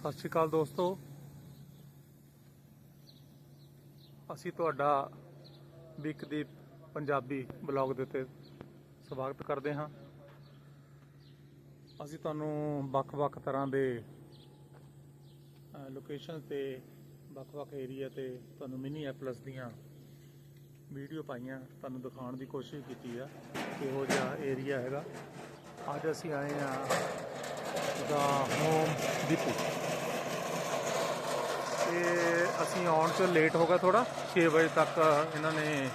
ਸਤਿ ਸ਼੍ਰੀ ਅਕਾਲ ਦੋਸਤੋ। ਅਸੀਂ ਤੁਹਾਡਾ ਬਿਕਦੀਪ ਪੰਜਾਬੀ ਬਲੌਗ ਦੇ ਉੱਤੇ ਸਵਾਗਤ ਕਰਦੇ ਹਾਂ। ਅਸੀਂ ਤੁਹਾਨੂੰ ਵੱਖ-ਵੱਖ ਤਰ੍ਹਾਂ ਦੇ ਲੋਕੇਸ਼ਨ ਤੇ ਵੱਖ-ਵੱਖ ਏਰੀਆ ਤੇ ਤੁਹਾਨੂੰ ਮਿਨੀ ਐਪਲਸ ਦੀਆਂ ਵੀਡੀਓ ਪਾਈਆਂ, ਤੁਹਾਨੂੰ ਦਿਖਾਉਣ ਦੀ ਕੋਸ਼ਿਸ਼ ਕੀਤੀ ਆ, ਕਿਹੋ ਜਿਹਾ ਏਰੀਆ ਹੈਗਾ। ਅੱਜ ਅਸੀਂ ਆਏ ਆ ਦਾ ਹੋਮ ਦੀਪੂ। ਤੇ ਅਸੀਂ ਆਉਣ 'ਚ ਲੇਟ ਹੋ ਗਿਆ ਥੋੜਾ 6 ਵਜੇ ਤੱਕ ਇਹਨਾਂ ਨੇ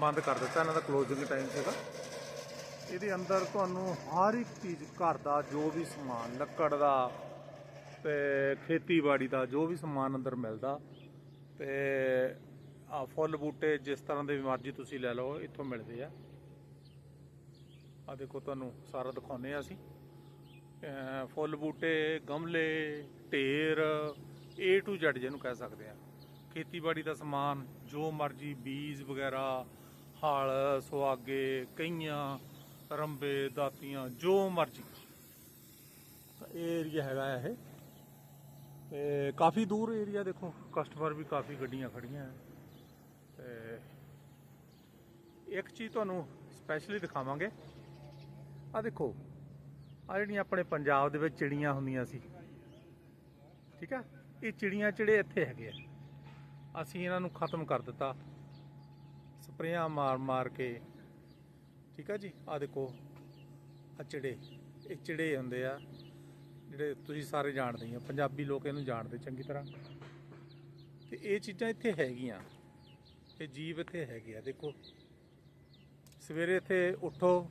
ਬੰਦ ਕਰ ਦਿੱਤਾ, ਇਹਨਾਂ ਦਾ ਕਲੋਜ਼ਿੰਗ ਟਾਈਮ ਸੀਗਾ। ਇਹਦੇ ਅੰਦਰ ਤੁਹਾਨੂੰ ਹਰ ਇੱਕ ਚੀਜ਼, ਘਰ ਦਾ ਜੋ ਵੀ ਸਮਾਨ, ਲੱਕੜ ਦਾ ਤੇ ਖੇਤੀਬਾੜੀ ਦਾ ਜੋ ਵੀ ਸਮਾਨ ਅੰਦਰ ਮਿਲਦਾ ਤੇ ਆ ਫੁੱਲ ਬੂਟੇ ਜਿਸ ਤਰ੍ਹਾਂ ਦੇ ਵੀ ਮਰਜ਼ੀ ਤੁਸੀਂ ਲੈ ਲਓ, ਇੱਥੋਂ ਮਿਲਦੇ ਆ। ਆ ਦੇਖੋ ਤੁਹਾਨੂੰ ਸਾਰਾ ਦਿਖਾਉਨੇ ਆ ਅਸੀਂ। ਫੁੱਲ ਬੂਟੇ, ਗਮਲੇ, ਢੇਰ, A to Z ਜਿਹਨੂੰ ਕਹਿ ਸਕਦੇ ਆ। ਖੇਤੀਬਾੜੀ ਦਾ ਸਮਾਨ ਜੋ ਮਰਜ਼ੀ ਬੀਜ ਵਗੈਰਾ, ਹਲ ਸੁਆਗੇ ਕਈਆਂ, ਰੰਬੇ, ਦਾਤੀਆਂ, ਜੋ ਮਰਜ਼ੀ। ਇਹ ਏਰੀਆ ਹੈਗਾ ਇਹ। ਤੇ ਕਾਫੀ ਦੂਰ ਏਰੀਆ ਦੇਖੋ ਕਸਟਮਰ ਵੀ ਕਾਫੀ ਗੱਡੀਆਂ ਖੜੀਆਂ ਹੈ ਤੇ ਇੱਕ ਚੀਜ਼ ਤੁਹਾਨੂੰ ਸਪੈਸ਼ਲੀ ਦਿਖਾਵਾਂਗੇ। ਆ ਦੇਖੋ ਆ ਜਿਹੜੀਆਂ ਆਪਣੇ ਪੰਜਾਬ ਦੇ ਵਿੱਚ ਚਿੜੀਆਂ ਹੁੰਦੀਆਂ ਸੀ। ਠੀਕ ਆ? ਇਹ ਚਿੜੀਆਂ ਚਿੜੇ ਇੱਥੇ ਹੈਗੇ ਆ। ਅਸੀਂ ਇਹਨਾਂ ਨੂੰ ਖਤਮ ਕਰ ਦਿੱਤਾ। ਸਪਰੇਆਂ ਮਾਰ ਮਾਰ ਕੇ। ਠੀਕ ਆ ਜੀ? ਆ ਦੇਖੋ। ਆ ਚਿੜੇ। ਇਹ ਚਿੜੇ ਹੁੰਦੇ ਆ ਜਿਹੜੇ ਤੁਸੀਂ ਸਾਰੇ ਜਾਣਦੇ ਹੀ ਆ। ਪੰਜਾਬੀ ਲੋਕ ਇਹਨੂੰ ਜਾਣਦੇ ਚੰਗੀ ਤਰ੍ਹਾਂ। ਤੇ ਇਹ ਚੀਜ਼ਾਂ ਇੱਥੇ ਹੈਗੀਆਂ। ਇਹ ਜੀਵ ਇੱਥੇ ਹੈਗੇ ਆ। ਦੇਖੋ। ਸਵੇਰੇ ਇੱਥੇ ਉੱਠੋ।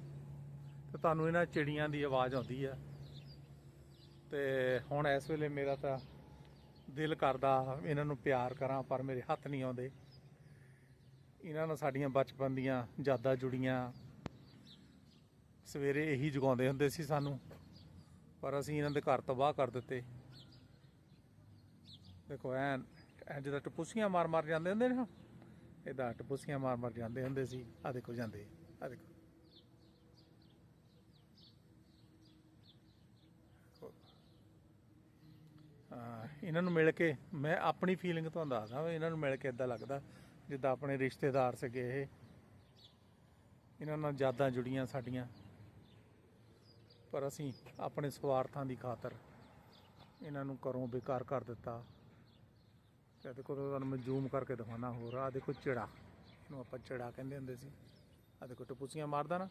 ਤੇ ਤੁਹਾਨੂੰ ਇਹਨਾਂ ਚਿੜੀਆਂ ਦੀ ਆਵਾਜ਼ ਆਉਂਦੀ ਆ। ਤੇ ਹੁਣ ਇਸ ਵੇਲੇ ਮੇਰਾ ਤਾਂ ਦਿਲ ਕਰਦਾ ਇਹਨਾਂ ਨੂੰ ਪਿਆਰ ਕਰਾਂ, ਪਰ ਮੇਰੇ ਹੱਥ ਨਹੀਂ ਆਉਂਦੇ। ਇਹਨਾਂ ਨਾਲ ਸਾਡੀਆਂ ਬਚਪਨ ਦੀਆਂ ਯਾਦਾਂ ਜੁੜੀਆਂ। ਸਵੇਰੇ ਇਹੀ ਜਗਾਉਂਦੇ ਹੁੰਦੇ ਸੀ ਸਾਨੂੰ, ਪਰ ਅਸੀਂ ਇਹਨਾਂ ਦੇ ਘਰ ਤਬਾਹ ਕਰ ਦਿੱਤੇ। ਦੇਖੋ, ਐਨ ਐਨ ਜਿੱਦਾਂ ਟਪੂਸੀਆਂ ਮਾਰ ਮਾਰ ਜਾਂਦੇ ਹੁੰਦੇ ਨੇ ਨਾ ਇਦਾਂ ਟਪੂਸੀਆਂ ਮਾਰ ਮਾਰ ਜਾਂਦੇ ਹੁੰਦੇ ਸੀ। ਆ ਦੇਖੋ ਜਾਂਦੇ ਆ ਦੇਖੋ ਹਾਂ, ਇਹਨਾਂ ਨੂੰ ਮਿਲ ਕੇ ਮੈਂ ਆਪਣੀ ਫੀਲਿੰਗ ਤੁਹਾਨੂੰ ਦੱਸਦਾ ਇਹਨਾਂ ਨੂੰ ਮਿਲ ਕੇ ਇਦਾਂ ਲੱਗਦਾ, ਜਿੱਦਾਂ ਆਪਣੇ ਰਿਸ਼ਤੇਦਾਰ ਸੀਗੇ ਇਹ। ਇਹਨਾਂ ਨਾਲ ਯਾਦਾਂ ਜੁੜੀਆਂ ਸਾਡੀਆਂ। ਪਰ ਅਸੀਂ ਆਪਣੇ ਸਵਾਰਥਾਂ ਦੀ ਖਾਤਰ ਇਹਨਾਂ ਨੂੰ ਘਰੋਂ ਬੇਕਾਰ ਕਰ ਦਿੱਤਾ। ਤੇ ਦੇਖੋ ਤੁਹਾਨੂੰ ਮੈਂ ਜ਼ੂਮ ਕਰਕੇ ਦਿਖਾਉਣਾ ਹੋਰ। ਆ ਦੇਖੋ ਚਿੜਾ। ਇਹਨੂੰ ਆਪਾਂ ਚਿੜਾ ਕਹਿੰਦੇ ਹੁੰਦੇ ਸੀ। ਆ ਦੇਖੋ ਟਪੂਸੀਆਂ ਮਾਰਦਾ ਨਾ।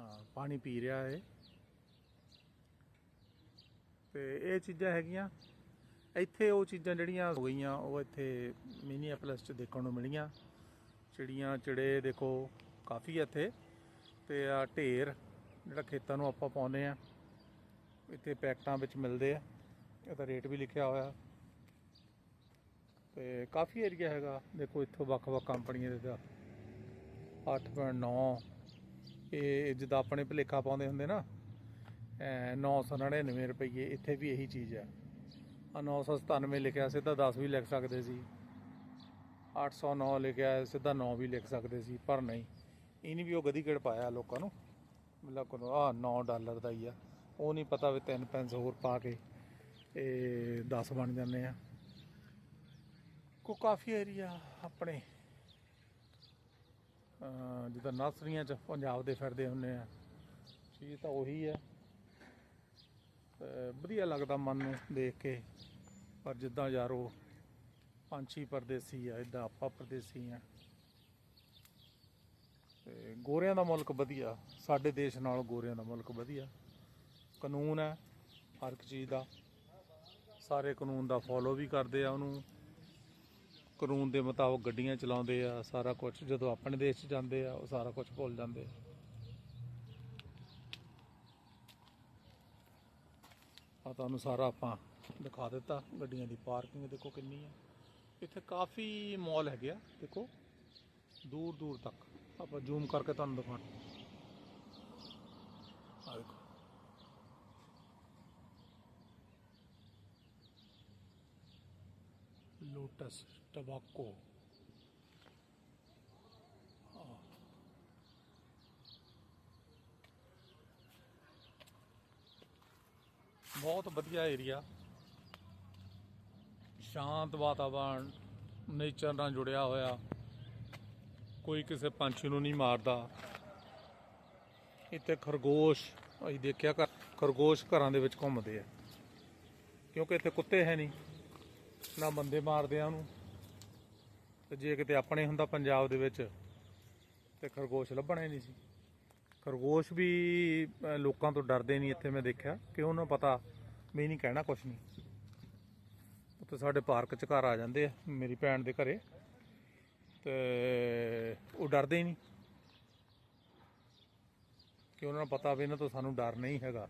ਹਾਂ, ਪਾਣੀ ਪੀ ਰਿਹਾ ਇਹ। ਤੇ ਇਹ ਚੀਜ਼ਾਂ ਹੈਗੀਆਂ। ਇੱਥੇ ਉਹ ਚੀਜ਼ਾਂ ਜਿਹੜੀਆਂ ਹੋ ਗਈਆਂ, ਉਹ ਇੱਥੇ ਮਿਨੀਐਪਲਸ ਚ ਦੇਖਣ ਨੂੰ ਮਿਲੀਆਂ। ਚਿੜੀਆਂ, ਚਿੜੇ ਦੇਖੋ, ਕਾਫੀ ਇੱਥੇ। ਤੇ ਆ ਢੇਰ, ਜਿਹੜਾ ਖੇਤਾਂ ਨੂੰ ਆਪਾਂ ਪਾਉਂਦੇ ਆ ਇੱਥੇ ਪੈਕਟਾਂ ਵਿੱਚ ਮਿਲਦੇ ਆ। ਇਹਦਾ ਰੇਟ ਵੀ ਲਿਖਿਆ ਹੋਇਆ। ਤੇ ਕਾਫੀ ਏਰੀਆ ਹੈਗਾ। ਦੇਖੋ, ਇੱਥੋਂ ਵੱਖ-ਵੱਖ ਕੰਪਨੀਆਂ ਦੇ ਦਾ 8.9 ਇਹ ਜਿੱਦਾਂ ਆਪਣੇ ਭਲੇਖਾ ਪਾਉਂਦੇ ਹੁੰਦੇ ਨਾ 999 ਰੁਪਏ ਇੱਥੇ ਵੀ ਇਹੀ ਚੀਜ਼ ਹੈ ਆ 997 ਲਿਖਿਆ, ਸਿੱਧਾ 10 ਵੀ ਲਿਖ ਸਕਦੇ ਸੀ। 809 ਲਿਖਿਆ, ਸਿੱਧਾ 9 ਵੀ ਲਿਖ ਸਕਦੇ ਸੀ, ਪਰ ਨਹੀਂ। ਇਹਨੇ ਵੀ ਉਹ ਗਦੀ ਕਿੜ ਪਾਇਆ ਲੋਕਾਂ ਨੂੰ? ਮਤਲਬ ਕੋ ਆ 9 ਡਾਲਰ ਦਾ ਹੀ ਆ। ਉਹ ਨਹੀਂ ਪਤਾ ਵੀ 3 ਪੈਂਸ ਹੋਰ ਪਾ ਕੇ ਇਹ 10 ਬਣ ਜਾਂਦੇ ਆ। ਕੋ ਕਾਫੀ ਏਰੀਆ ਆਪਣੇ ਜਿੱਦਾਂ ਨਰਸਰੀਆਂ ਚ ਪੰਜਾਬ ਦੇ ਫਿਰਦੇ ਹੁੰਦੇ ਆ। ਚੀਜ਼ ਤਾਂ ਉਹੀ ਹੈ ਵਧੀਆ ਲੱਗਦਾ ਮਨ ਨੂੰ ਦੇਖ ਕੇ। ਪਰ ਜਿੱਦਾਂ ਯਾਰੋ ਪੰਛੀ ਪਰਦੇਸੀ ਆ ਇਦਾਂ ਆਪਾਂ ਪਰਦੇਸੀ ਆ। ਤੇ ਗੋਰਿਆਂ ਦਾ ਮੁਲਕ ਵਧੀਆ। ਸਾਡੇ ਦੇਸ਼ ਨਾਲੋਂ ਗੋਰਿਆਂ ਦਾ ਮੁਲਕ ਵਧੀਆ। ਕਾਨੂੰਨ ਹੈ ਹਰ ਇੱਕ ਚੀਜ਼ ਦਾ। ਸਾਰੇ ਕਾਨੂੰਨ ਦਾ ਫੋਲੋ ਵੀ ਕਰਦੇ ਆ ਉਹਨੂੰ। ਕਾਨੂੰਨ ਦੇ ਮੁਤਾਬਕ ਗੱਡੀਆਂ ਚਲਾਉਂਦੇ ਆ, ਸਾਰਾ ਕੁਝ ਜਦੋਂ ਆਪਣੇ ਦੇਸ਼ 'ਚ ਜਾਂਦੇ ਆ, ਉਹ ਸਾਰਾ ਕੁਝ ਭੁੱਲ ਜਾਂਦੇ ਆ। ਆ ਤੁਹਾਨੂੰ ਸਾਰਾ ਆਪਾਂ ਦਿਖਾ ਦਿੱਤਾ, ਗੱਡੀਆਂ ਦੀ ਪਾਰਕਿੰਗ ਦੇਖੋ ਕਿੰਨੀ ਹੈ ਇੱਥੇ ਕਾਫੀ ਮਾਲ ਹੈਗੇ ਆ, ਦੇਖੋ, ਦੂਰ ਦੂਰ ਤੱਕ। ਆਪਾਂ ਜ਼ੂਮ ਕਰਕੇ ਤੁਹਾਨੂੰ ਦਿਖਾਉਣਾ। ਆ ਦੇਖੋ। Lotus tobacco. ਬਹੁਤ ਵਧੀਆ ਏਰੀਆ ਸ਼ਾਂਤ ਵਾਤਾਵਰਣ ਨੇਚਰ ਨਾਲ ਜੁੜਿਆ ਹੋਇਆ। ਕੋਈ ਕਿਸੇ ਪੰਛੀ ਨੂੰ ਨਹੀਂ ਮਾਰਦਾ। ਇੱਥੇ ਖਰਗੋਸ਼, ਅਸੀਂ ਦੇਖਿਆ ਘਰ, ਖਰਗੋਸ਼ ਘਰਾਂ ਦੇ ਵਿੱਚ ਘੁੰਮਦੇ ਆ। ਕਿਉਂਕਿ ਇੱਥੇ ਕੁੱਤੇ ਹੈ ਨਹੀਂ, ਨਾ ਬੰਦੇ ਮਾਰਦੇ ਆ ਉਹਨੂੰ। ਤੇ ਜੇ ਕਿਤੇ ਆਪਣੇ ਹੁੰਦਾ ਪੰਜਾਬ ਦੇ ਵਿੱਚ, ਤੇ ਖਰਗੋਸ਼ ਲੱਭਣਾ ਹੀ ਨਹੀਂ ਸੀ। ਖਰਗੋਸ਼ ਵੀ ਲੋਕਾਂ ਤੋਂ ਡਰਦੇ ਨਹੀਂ, ਇੱਥੇ ਮੈਂ ਦੇਖਿਆ। ਕਿ ਉਹਨਾਂ ਨੂੰ ਪਤਾ, ਮੈਂ ਨਹੀਂ ਕਹਿਣਾ ਕੁਛ ਨਹੀਂ। ਉੱਥੇ ਸਾਡੇ ਪਾਰਕ ਚ ਘਰ ਆ ਜਾਂਦੇ ਆ, ਮੇਰੀ ਭੈਣ ਦੇ ਘਰੇ। ਤੇ ਉਹ ਡਰਦੇ ਹੀ ਨਹੀਂ। ਕਿ ਉਹਨਾਂ ਨੂੰ ਪਤਾ ਵੀ ਇਹਨਾਂ ਤੋਂ ਸਾਨੂੰ ਡਰ ਨਹੀਂ ਹੈਗਾ।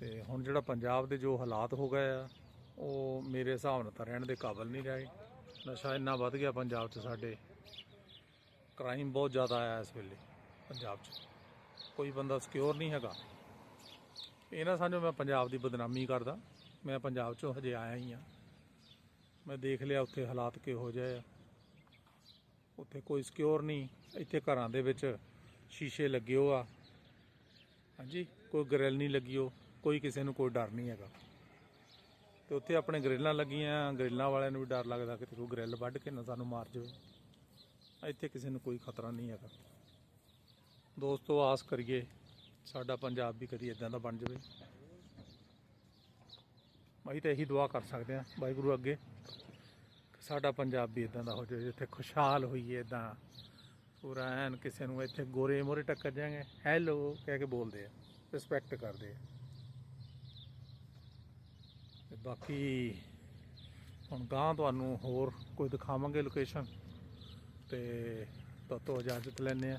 ਤੇ ਹੁਣ ਜਿਹੜਾ ਪੰਜਾਬ ਦੇ ਜੋ ਹਾਲਾਤ ਹੋ ਗਏ ਆ, ਉਹ ਮੇਰੇ ਹਿਸਾਬ ਨਾਲ ਤਾਂ ਰਹਿਣ ਦੇ ਕਾਬਲ ਨਹੀਂ ਰਹੇ। ਨਸ਼ਾ ਇੰਨਾ ਵੱਧ ਗਿਆ ਪੰਜਾਬ 'ਚ ਸਾਡੇ। ਕ੍ਰਾਈਮ ਬਹੁਤ ਜ਼ਿਆਦਾ ਆਇਆ ਇਸ ਵੇਲੇ। ਪੰਜਾਬ 'ਚ। ਕੋਈ ਬੰਦਾ ਸਿਕਿਉਰ ਨਹੀਂ ਹੈਗਾ। ਇਹ ਨਾ ਸਮਝੋ ਮੈਂ ਪੰਜਾਬ ਦੀ ਬਦਨਾਮੀ ਕਰਦਾ। ਮੈਂ ਪੰਜਾਬ 'ਚੋਂ ਹਜੇ ਆਇਆ ਹੀ ਆ। ਮੈਂ ਦੇਖ ਲਿਆ ਉੱਥੇ ਹਾਲਾਤ ਕਿਹੋ ਜਿਹੇ ਆ। ਉੱਥੇ ਕੋਈ ਸਿਕਿਉਰ ਨਹੀਂ। ਇੱਥੇ ਘਰਾਂ ਦੇ ਵਿੱਚ ਸ਼ੀਸ਼ੇ ਲੱਗੇ ਹੋ ਆ ਹਾਂਜੀ, ਕੋਈ ਗ੍ਰਿਲ ਨਹੀਂ ਲੱਗੀ ਹੋ ਕੋਈ ਕਿਸੇ ਨੂੰ ਕੋਈ ਡਰ ਨਹੀਂ ਹੈਗਾ। ਤੇ ਉੱਥੇ ਆਪਣੇ ਗ੍ਰਿਲਾਂ ਲੱਗੀਆਂ। ਗ੍ਰਿਲਾਂ ਵਾਲਿਆਂ ਨੂੰ ਵੀ ਡਰ ਲੱਗਦਾ ਕਿ ਕੋਈ ਗ੍ਰਿਲ ਵੱਢ ਕੇ ਨਾ ਸਾਨੂੰ ਮਾਰ ਜਾਵੇ। ਇੱਥੇ ਕਿਸੇ ਨੂੰ ਕੋਈ ਖਤਰਾ ਨਹੀਂ ਹੈਗਾ। ਦੋਸਤੋ, ਆਸ ਕਰੀਏ ਸਾਡਾ ਪੰਜਾਬ ਵੀ ਕਦੀ ਇਦਾਂ ਦਾ ਬਣ ਜਾਵੇ। ਅਸੀਂ ਤਾਂ ਇਹੀ ਦੁਆ ਕਰ ਸਕਦੇ ਹਾਂ ਵਾਹਿਗੁਰੂ ਅੱਗੇ, ਕਿ ਸਾਡਾ ਪੰਜਾਬ ਵੀ ਇਦਾਂ ਦਾ ਹੋ ਜਾਵੇ, ਜਿੱਥੇ ਖੁਸ਼ਹਾਲ ਹੋਈਏ ਇਦਾਂ ਪੂਰਾ ਐਨ ਕਿਸੇ ਨੂੰ ਇੱਥੇ ਗੋਰੇ ਮੋਰੇ ਟੱਕਰ ਜਾਣਗੇ ਹੈਲੋ, ਕਹਿ ਕੇ ਬੋਲਦੇ ਆ ਰਿਸਪੈਕਟ ਕਰਦੇ ਆ। ਤੇ ਬਾਕੀ ਹੁਣ ਗਾਂ ਤੁਹਾਨੂੰ ਹੋਰ ਕੋਈ ਦਿਖਾਵਾਂਗੇ ਲੋਕੇਸ਼ਨ ਤੇ ਤੋਂ ਇਜਾਜ਼ਤ ਲੈਂਦੇ ਆ